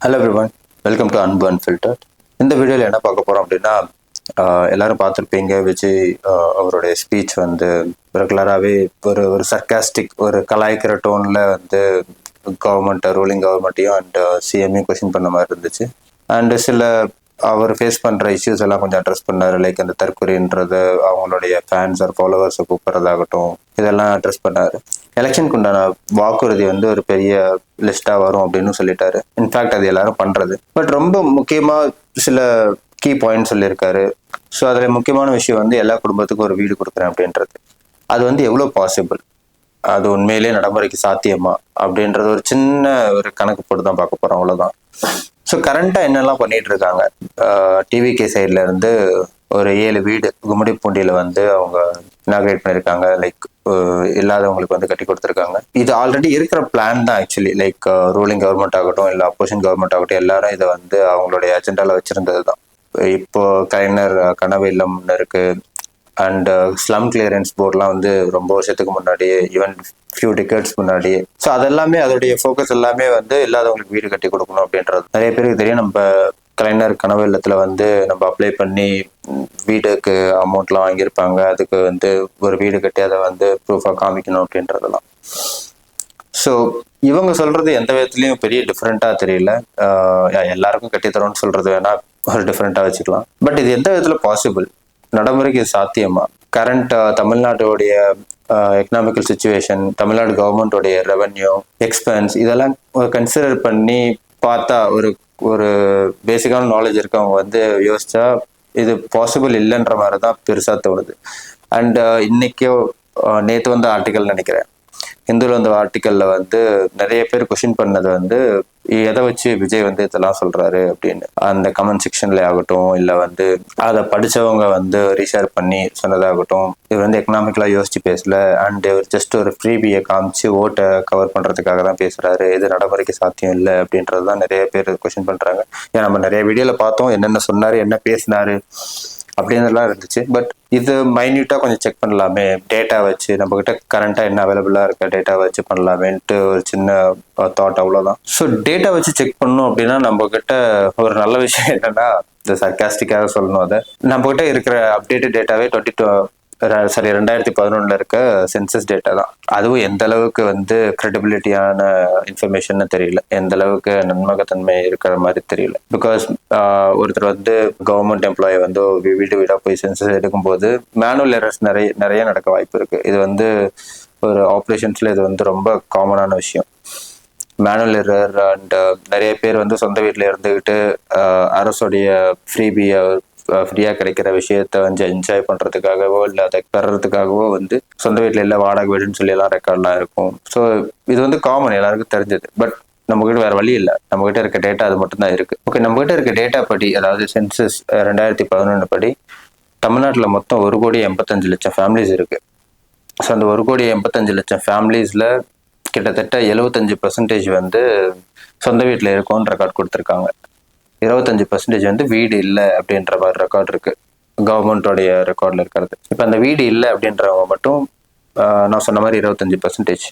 Hello everyone welcome to அன்பு அன்ஃபில்டர் இந்த வீடியோவில் என்ன பார்க்க போகிறோம் அப்படின்னா எல்லாரும் பார்த்துருப்பீங்க விஜய் அவருடைய ஸ்பீச் வந்து ரெகுலராகவே ஒரு ஒரு சர்க்காஸ்டிக் ஒரு கலாய்க்கிற டோனில் வந்து கவர்மெண்ட்டை ரூலிங் கவர்மெண்ட்டையும் அண்ட் சிஎம்ஐயும் கொஷின் பண்ண மாதிரி இருந்துச்சு. அண்டு சில அவர் ஃபேஸ் பண்ணுற இஷ்யூஸ் எல்லாம் கொஞ்சம் அட்ரஸ் பண்ணார். லைக் அந்த தற்கொலைன்றது அவங்களுடைய ஃபேன்ஸ் ஆர் ஃபாலோவர்ஸை கூப்பிட்றதாகட்டும் இதெல்லாம் அட்ரஸ் பண்ணார். எலெக்ஷனுக்கு உண்டான வாக்குறுதி வந்து ஒரு பெரிய லிஸ்ட்டாக வரும் அப்படின்னு சொல்லிட்டாரு. இன்ஃபேக்ட் அது எல்லாரும் பண்ணுறது பட் ரொம்ப முக்கியமாக சில கீ பாயிண்ட் சொல்லியிருக்காரு. ஸோ அதில் முக்கியமான விஷயம் வந்து எல்லா குடும்பத்துக்கும் ஒரு வீடு கொடுக்குறேன் அப்படின்றது. அது வந்து எவ்வளோ பாசிபிள் அது உண்மையிலேயே நடைமுறைக்கு சாத்தியமா? அப்படின்றது ஒரு சின்ன ஒரு கணக்கு போட்டு தான் பார்க்க போகிறோம் அவ்வளோதான் ஸோ கரண்ட்டாக என்னெல்லாம் பண்ணிட்டு இருக்காங்க டிவிகே சைட்ல இருந்து ஒரு ஏழு வீடு கும்மிடிப்பூண்டியில் வந்து அவங்க இனாகிரேட் பண்ணியிருக்காங்க லைக் இல்லாதவங்களுக்கு வந்து கட்டி கொடுத்துருக்காங்க. இது ஆல்ரெடி இருக்கிற பிளான் தான் ஆக்சுவலி லைக் ரூலிங் கவர்மெண்ட் ஆகட்டும் இல்லை அப்போசிஷன் கவர்மெண்ட் ஆகட்டும் எல்லாரும் இதை வந்து அவங்களுடைய அஜெண்டாவில் வச்சிருந்தது தான் இப்போ கலைஞர் கனவு இல்லம்னு இருக்கு. அண்ட் ஸ்லம் கிளியரன்ஸ் போர்ட்லாம் வந்து ரொம்ப வருஷத்துக்கு முன்னாடியே ஈவன் ஃபியூ டிக்கெட்ஸ் முன்னாடியே. ஸோ அதெல்லாமே அதோடைய ஃபோக்கஸ் எல்லாமே வந்து இல்லாதவங்களுக்கு வீடு கட்டி கொடுக்கணும் அப்படின்றது. நிறைய பேருக்கு தெரியும் நம்ம கலைஞர் கனவு இல்லத்தில் வந்து நம்ம அப்ளை பண்ணி வீடுக்கு அமௌண்ட்லாம் வாங்கியிருப்பாங்க. அதுக்கு வந்து ஒரு வீடு கட்டி அதை வந்து ப்ரூஃபாக காமிக்கணும் அப்படின்றதெல்லாம். ஸோ இவங்க சொல்றது எந்த விதத்துலையும் பெரிய டிஃப்ரெண்ட்டாக தெரியல. யா- எல்லாருக்கும் கட்டித்தரோன்னு சொல்றது வேணா ஒரு டிஃப்ரெண்ட்டாக வச்சுக்கலாம். பட் இது எந்த விதத்தில் பாசிபிள் நடைமுறைக்கு சாத்தியமா? கரண்ட் தமிழ்நாட்டோடைய எக்கனாமிக்கல் சுச்சுவேஷன் தமிழ்நாடு கவர்மெண்ட்டோடைய ரெவன்யூ எக்ஸ்பென்ஸ் இதெல்லாம் கன்சிடர் பண்ணி பார்த்தா ஒரு ஒரு பேசிக்கான நாலேஜ் இருக்கவங்க வந்து யோசிச்சா இது பாசிபிள் இல்லைன்ற மாதிரி தான் பெருசாக தோணுது அண்ட் இன்னைக்கோ நேற்று வந்த ஆர்டிக்கல் நினைக்கிறேன். இந்துல வந்த ஆர்டிக்கலில் வந்து நிறைய பேர் கொஷின் பண்ணது வந்து எதை வச்சு விஜய் வந்து இதெல்லாம் சொல்றாரு அப்படின்னு. அந்த கமெண்ட் செக்ஷன்ல ஆகட்டும் இல்ல வந்து அதை படிச்சவங்க வந்து ரீஷேர் பண்ணி சொன்னதாகட்டும் இவர் வந்து எக்கனாமிக்கலா யோசிச்சு பேசல அண்ட் இவர் ஜஸ்ட் ஒரு ஃப்ரீபியை காமிச்சு ஓட்டை கவர் பண்றதுக்காக தான் பேசுறாரு. இது நடைமுறைக்கு சாத்தியம் இல்லை அப்படின்றது தான் நிறைய பேர் கொஷின் பண்றாங்க. ஏன் நம்ம நிறைய வீடியோல பார்த்தோம் என்னென்ன சொன்னாரு என்ன பேசினாரு. அப்படின்றதுலாம் இருந்துச்சு. பட் இது மைன்யூட்டாக கொஞ்சம் செக் பண்ணலாமே. டேட்டா வச்சு நம்ம கிட்ட கரண்ட்டாக என்ன அவைலபிளாக இருக்க டேட்டா வச்சு பண்ணலாமேன்ட்டு ஒரு சின்ன தாட் அவ்வளோதான் ஸோ டேட்டா வச்சு செக் பண்ணோம் அப்படின்னா நம்ம கிட்ட ஒரு நல்ல விஷயம் என்னன்னா இந்த சர்க்காஸ்டிக்காக சொல்லணும் அதை. நம்ம கிட்ட இருக்கிற அப்டேட்டட் டேட்டாவே டுவெண்ட்டி டூ சாரி ரெண்டாயிரத்தி பதினொன்றில் இருக்க சென்சஸ் டேட்டா தான். அதுவும் எந்த அளவுக்கு வந்து கிரெடிபிலிட்டியான இன்ஃபர்மேஷன் தெரியல. எந்த அளவுக்கு நன்மகத்தன்மை இருக்கிற மாதிரி தெரியல. பிகாஸ் ஒருத்தர் வந்து கவர்மெண்ட் எம்ப்ளாயி வந்து வீடு வீடாக போய் சென்சஸ் எடுக்கும்போது மேனுவல் எரர்ஸ் நிறைய நிறைய நடக்க வாய்ப்பு இருக்கு. இது வந்து ஒரு ஆப்ரேஷன்ஸ்ல இது வந்து ரொம்ப காமனான விஷயம். மேனுவல் எரர் அண்ட் நிறைய பேர் வந்து சொந்த வீட்டில் இருந்துக்கிட்டு அரசுடைய ஃப்ரீபியை ஃப்ரீயாக கிடைக்கிற விஷயத்த வந்து என்ஜாய் பண்ணுறதுக்காகவோ இல்லை அதை பெறதுக்காகவோ வந்து சொந்த வீட்டில் இல்லை வாடகை வீடுன்னு சொல்லி எல்லாம் ரெக்கார்ட்லாம் இருக்கும். ஸோ இது வந்து காமன் எல்லாருக்கும் தெரிஞ்சது. பட் நம்மகிட்ட வேற வழி இல்லை. நம்மகிட்ட இருக்க டேட்டா அது மட்டும்தான் இருக்குது இருக்கு. ஓகே நம்மகிட்ட இருக்க டேட்டா படி அதாவது சென்சஸ் ரெண்டாயிரத்தி பதினொன்று படி தமிழ்நாட்டில் மொத்தம் ஒரு கோடி எண்பத்தஞ்சு லட்சம் ஃபேமிலிஸ் இருக்கு. ஸோ அந்த ஒரு கோடி எண்பத்தஞ்சு லட்சம் ஃபேமிலிஸில் கிட்டத்தட்ட எழுபத்தஞ்சு பர்சன்டேஜ் வந்து சொந்த வீட்டில் இருக்கோன்னு ரெக்கார்ட் கொடுத்துருக்காங்க. இருபத்தஞ்சு பர்சன்டேஜ் வந்து வீடு இல்லை அப்படின்ற மாதிரி ரெக்கார்ட் இருக்கு. கவர்மெண்ட்டோடைய ரெக்கார்டில் இருக்கிறது. இப்போ அந்த வீடு இல்லை அப்படின்றவங்க மட்டும் நான் சொன்ன மாதிரி இருபத்தஞ்சு பர்சன்டேஜ்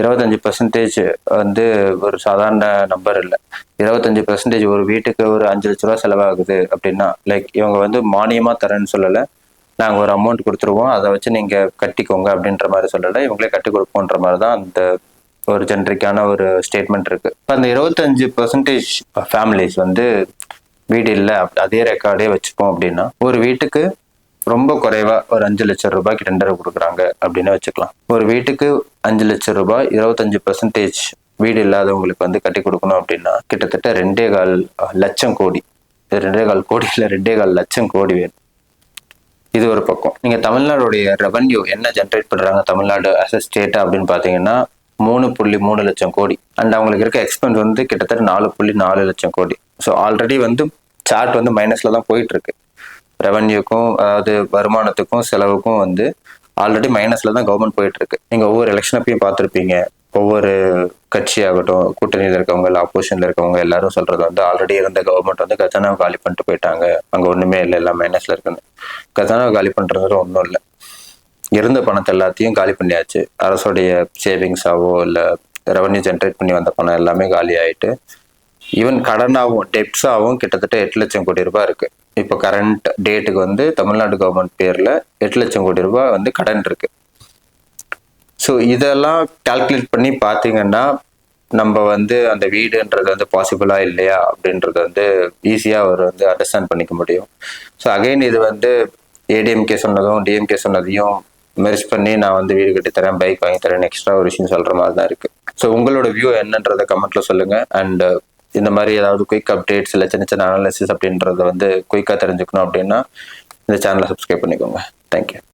இருபத்தஞ்சு பர்சன்டேஜ் வந்து ஒரு சாதாரண நம்பர் இல்லை. இருபத்தஞ்சு பர்சன்டேஜ் ஒரு வீட்டுக்கு ஒரு அஞ்சு லட்ச ரூபா செலவாகுது அப்படின்னா லைக் இவங்க வந்து மானியமாக தரேன்னு சொல்லலை. நாங்கள் ஒரு அமௌண்ட் கொடுத்துருவோம். அதை வச்சு நீங்கள் கட்டிக்கோங்க அப்படின்ற மாதிரி சொல்லலை. இவங்களே கட்டி கொடுப்போன்ற மாதிரி தான் அந்த ஒரு ஜென்ரிக்கான ஒரு ஸ்டேட்மெண்ட் இருக்கு. இப்போ அந்த இருபத்தஞ்சு பர்சன்டேஜ் ஃபேமிலிஸ் வந்து வீடு இல்லை அதே ரெக்கார்டே வச்சுப்போம் அப்படின்னா ஒரு வீட்டுக்கு ரொம்ப குறைவா ஒரு அஞ்சு லட்சம் ரூபாய்க்கு டெண்டர் கொடுக்குறாங்க அப்படின்னு வச்சுக்கலாம். ஒரு வீட்டுக்கு அஞ்சு லட்சம் ரூபாய் இருபத்தஞ்சு பர்சன்டேஜ் வீடு இல்லாதவங்களுக்கு வந்து கட்டி கொடுக்கணும் அப்படின்னா கிட்டத்தட்ட ரெண்டே கால் லட்சம் கோடி ரெண்டே கால் கோடி இல்லை ரெண்டே கால் லட்சம் கோடி வேணும். இது ஒரு பக்கம். நீங்கள் தமிழ்நாடுடைய ரெவன்யூ என்ன ஜென்ரேட் பண்ணுறாங்க தமிழ்நாடு அஸ் ஸ்டேட் அப்படின்னு பார்த்தீங்கன்னா மூணு புள்ளி மூணு லட்சம் கோடி. அண்ட் அவங்களுக்கு இருக்க எக்ஸ்பென்ஸ் வந்து கிட்டத்தட்ட நாலு புள்ளி நாலு லட்சம் கோடி. ஸோ ஆல்ரெடி வந்து சார்ட் வந்து மைனஸில் தான் போயிட்டு இருக்கு ரெவன்யூக்கும் அதாவது வருமானத்துக்கும் செலவுக்கும் வந்து ஆல்ரெடி மைனஸில் தான் கவர்மெண்ட் போயிட்டு இருக்கு நீங்கள் ஒவ்வொரு எலெக்ஷனப்பையும் பார்த்துருப்பீங்க. ஒவ்வொரு கட்சி ஆகட்டும் கூட்டணியில் இருக்கவங்க இல்லை ஆப்போசிஷனில் இருக்கவங்க எல்லாரும் சொல்றது வந்து ஆல்ரெடி இருந்த கவர்மெண்ட் வந்து கஜானாவை காலி பண்ணிட்டு போயிட்டாங்க. அங்கே ஒன்றுமே இல்லை எல்லாம் மைனஸில் இருக்குன்னு. கஜானாவை காலி பண்ணுறது ஒன்றும் இல்லை. இருந்த பணத்தை எல்லாத்தையும் காலி பண்ணியாச்சு. அரசுடைய சேவிங்ஸாவோ இல்லை ரெவன்யூ ஜென்ரேட் பண்ணி வந்த பணம் எல்லாமே காலி ஆயிட்டு ஈவன் கடனாகவும் டெப்ஸாகவும் கிட்டத்தட்ட எட்டு லட்சம் கோடி ரூபாய் இருக்கு. இப்போ கரண்ட் டேட்டுக்கு வந்து தமிழ்நாடு கவர்மெண்ட் பேரில் எட்டு லட்சம் கோடி ரூபாய் வந்து கடன் இருக்கு. ஸோ இதெல்லாம் கால்குலேட் பண்ணி பார்த்தீங்கன்னா நம்ம வந்து அந்த வீடுன்றது வந்து பாசிபிளா இல்லையா அப்படின்றது வந்து ஈஸியாக அவர் வந்து அண்டர்ஸ்டாண்ட் பண்ணிக்க முடியும். ஸோ அகைன் இது வந்து ஏடிஎம்கே சொன்னதும் டிஎம்கே சொன்னதையும் மெர்ஜ் பண்ணி நான் வந்து வீடு கட்டி தரேன் பைக் வாங்கி தரேன் எக்ஸ்ட்ரா ஒரு விஷயம் சொல்ற மாதிரி தான் இருக்கு. ஸோ உங்களோட வியூ என்னன்றதை கமெண்ட்ல சொல்லுங்க. அண்ட் இந்த மாதிரி ஏதாவது குயிக் அப்டேட்ஸ் இல்லை சின்ன சின்ன அனாலிசிஸ் அப்படின்றத வந்து குயிக்காக தெரிஞ்சுக்கணும் அப்படின்னா இந்த சேனலை சப்ஸ்கிரைப் பண்ணிக்கோங்க. தேங்க்யூ